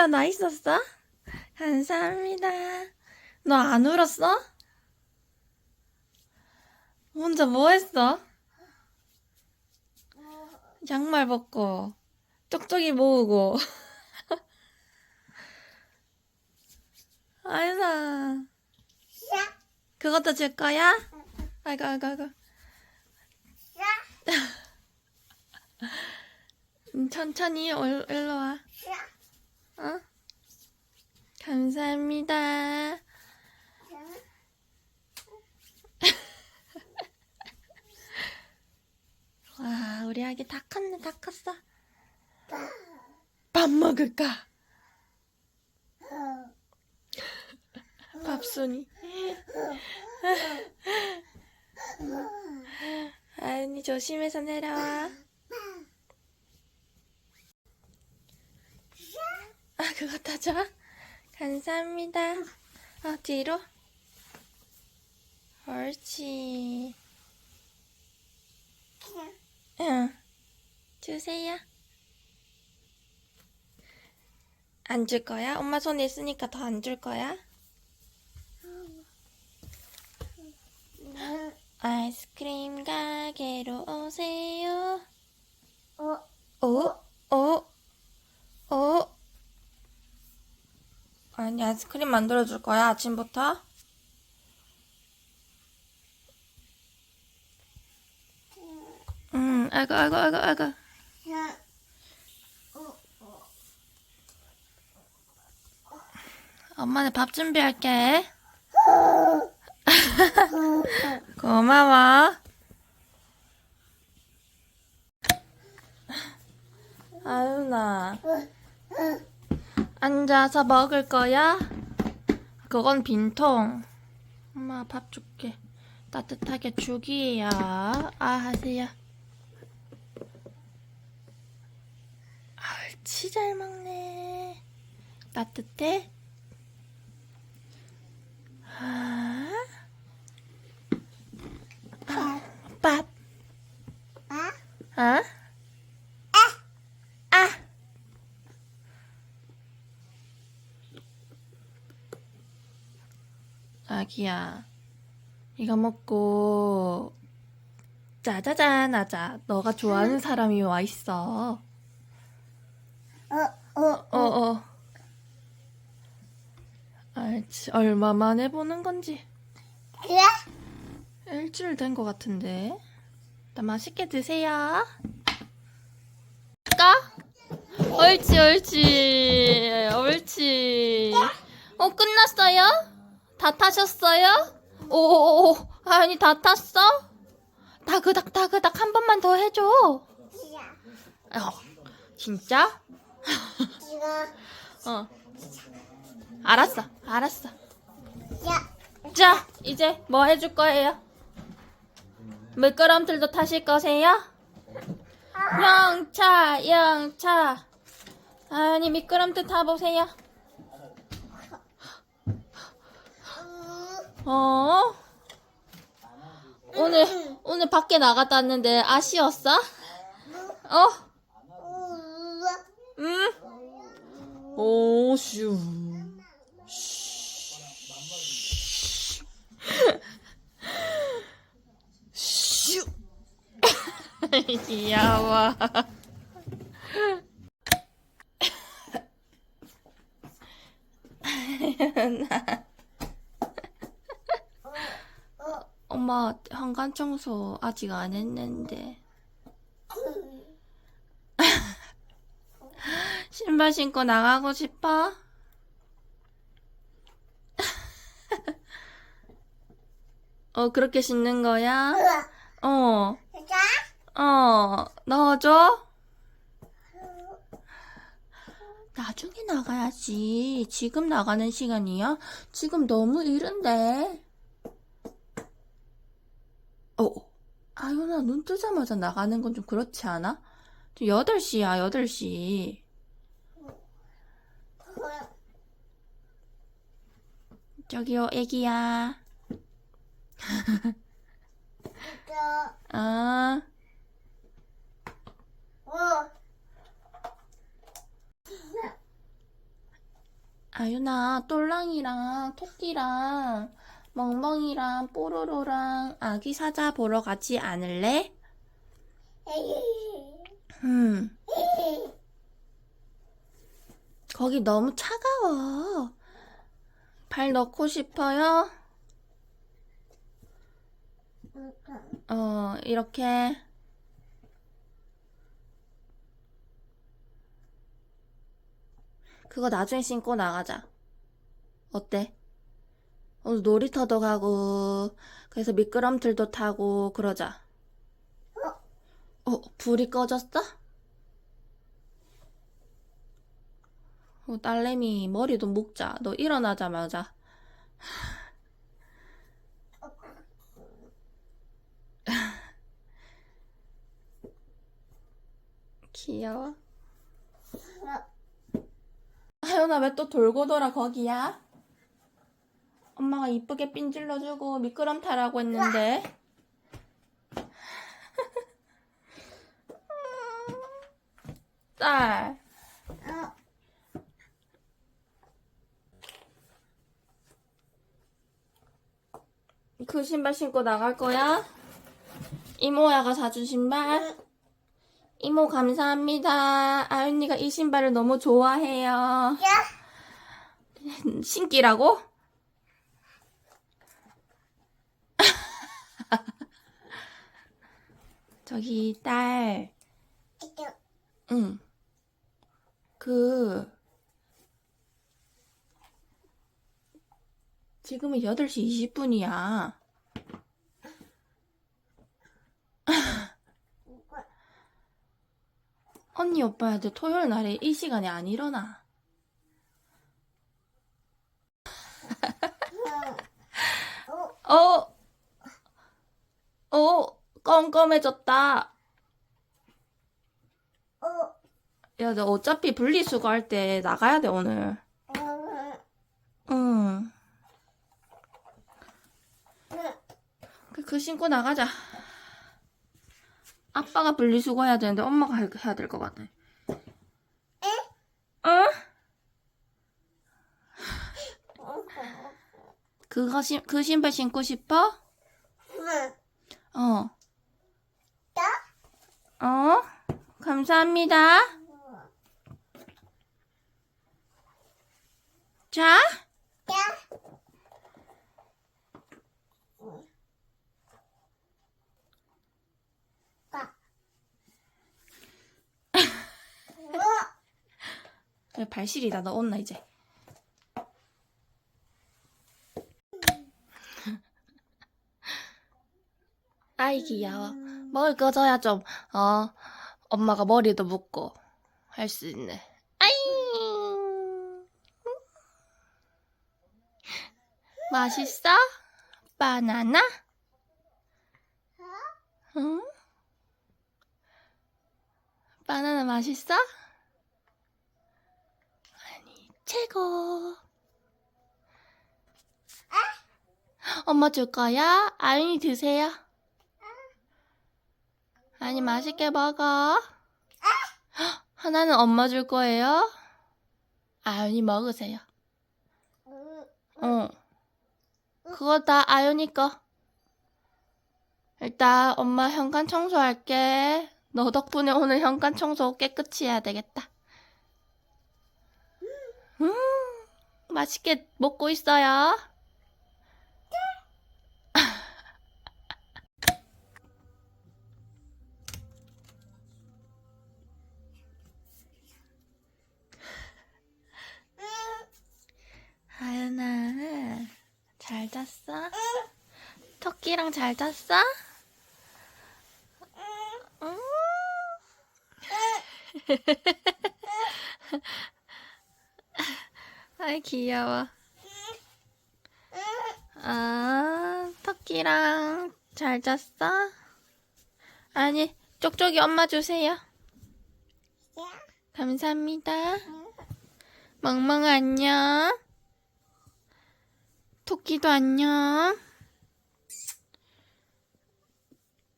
일어나 있었어? 감사합니다. 너 안 울었어? 혼자 뭐 했어? 양말 벗고, 쪽쪽이 모으고. 아유나. 그것도 줄 거야? 아이고, 아이고, 아이고. 음, 천천히 올, 일로 와. 어? 감사합니다. 와, 우리 아기 다 컸네, 다 컸어. 밥 먹을까? 밥순이. 아니, 조심해서 내려와. 아, 그거 타줘? 감사합니다. 어, 뒤로. 옳지. 응. 주세요. 안 줄 거야? 엄마 손에 있으니까 더 안 줄 거야? 아이스크림 가게로 오세요. 어, 오, 오, 오. 아이스크림 만들어줄 거야, 아침부터? 응, 아이고, 아이고, 아이고, 아이고. 엄마는 밥 준비할게. 고마워. 아유나. 앉아서 먹을 거야? 그건 빈통. 엄마 밥 줄게. 따뜻하게 죽이에요. 아, 하세요. 옳지, 잘 먹네. 따뜻해? 아, 밥. 아? 아! 아기야, 이거 먹고 짜자잔 하자. 너가 좋아하는 사람이 와 있어. 어, 어, 어, 어. 알지, 얼마 만에 보는 건지. 그래? 일주일 된 것 같은데. 나 맛있게 드세요. 까? 옳지, 옳지. 옳지. 어, 끝났어요? 다 타셨어요? 오오오. 아니, 다 탔어? 다그닥, 다그닥 한 번만 더 해줘. 어, 진짜? 어. 알았어, 알았어. 야, 자, 이제 뭐 해줄 거예요? 미끄럼틀도 타실 거세요? 영차, 영차. 아니, 미끄럼틀 타보세요. 어? 오늘, 오늘 밖에 나갔다 왔는데 아쉬웠어? 어? 응? 오, 슈. 슈. 귀여워. 엄마 현관 청소 아직 안 했는데 신발 신고 나가고 싶어? 어 그렇게 신는 거야? 어. 자, 어, 넣어줘? 나중에 나가야지. 지금 나가는 시간이야? 지금 너무 이른데. 어, 아유나, 눈 뜨자마자 나가는 건 좀 그렇지 않아? 8시야, 8시. 저기요, 애기야. 저, 아, 어, 아윤아, 똘랑이랑 토끼랑 멍멍이랑 뽀로로랑 아기 사자 보러 가지 않을래? 음, 거기 너무 차가워. 발 넣고 싶어요? 어, 이렇게. 그거 나중에 신고 나가자. 어때? 오늘 놀이터도 가고, 그래서 미끄럼틀도 타고, 그러자. 어, 불이 꺼졌어? 어, 딸내미, 머리도 묶자. 너 일어나자마자. 귀여워. 하연아, 왜 또 돌고 돌아, 거기야? 엄마가 이쁘게 삔질러주고 미끄럼 타라고 했는데. 딸. 그 신발 신고 나갈 거야? 이모야가 사준 신발? 이모 감사합니다. 아윤이가 이 신발을 너무 좋아해요. 신기라고? 저기 딸, 응. 그 지금은 8시 20분이야. 언니 오빠한테 토요일 날에 이 시간에 안 일어나. 어, 어, 껌껌해졌다. 야, 너 어차피 분리수거 할 때 나가야 돼, 오늘. 응. 그, 그 신고 나가자. 아빠가 분리수거 해야 되는데 엄마가 할- 해야 될 것 같아. 응? 그거 신, 그 신발 신고 싶어? 어. 어? 감사합니다. 자, 발실이다. 너 온나, 이제. 아이, 귀여워. 먹을 거 줘야 좀, 어, 엄마가 머리도 묶고 할 수 있네. 아이! 맛있어? 바나나? 응? 바나나 맛있어? 아니, 최고. 엄마 줄 거야? 아윤이 드세요. 아니, 맛있게 먹어. 하나는 엄마 줄 거예요? 아윤이 먹으세요. 어. 그거 다 아윤이 거. 일단 엄마 현관 청소할게. 너 덕분에 오늘 현관 청소 깨끗이 해야 되겠다. 음, 맛있게 먹고 있어요. 아윤아, 잘 잤어? 토끼랑 잘 잤어? 음. 아이 귀여워. 아, 토끼랑 잘 잤어? 아니, 쪽쪽이 엄마 주세요. 감사합니다. 멍멍 안녕. 토끼도 안녕.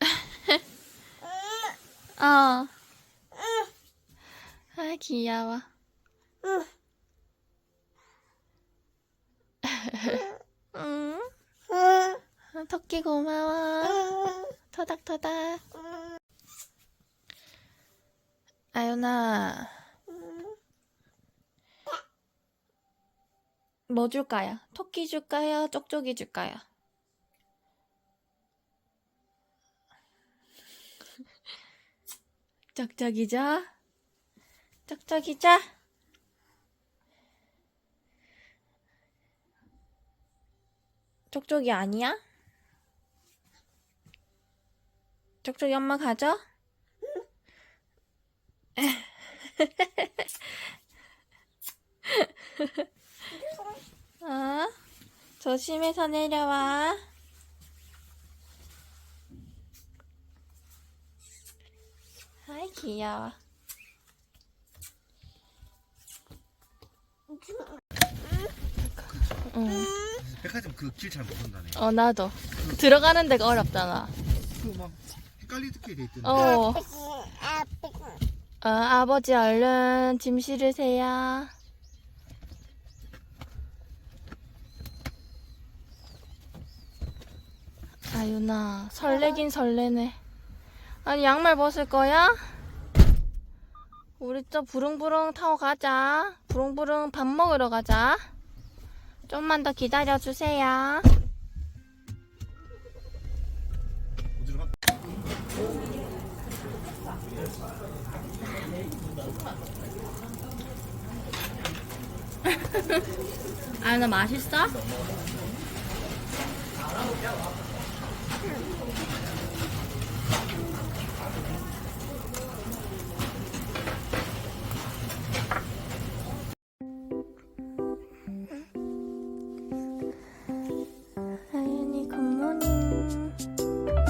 어. 아, 귀여워. 응. 응. 토끼 고마워. 응. 토닥토닥. 아윤아, 응. 뭐 줄까요? 토끼 줄까요? 쪽쪽이 줄까요? 쩍쩍이죠? 쩍쩍이죠? 쪽쪽이 아니야? 쪽쪽이 엄마 가져? 어? 조심해서 내려와. 아이, 귀여워. 응. 백화점 그 길 잘 모른다네. 어, 나도. 들어가는 데가 어렵잖아. 그막 헷갈리게 돼 있던데. 어. 아빠. 어, 아버지 얼른 짐 실으세요. 아 유나, 설레긴 설레네. 아니, 양말 벗을 거야? 우리 저 부릉부릉 타고 가자. 부릉부릉 밥 먹으러 가자. 좀만 더 기다려 주세요. 어디로 가? 아유나, 맛있어? Here.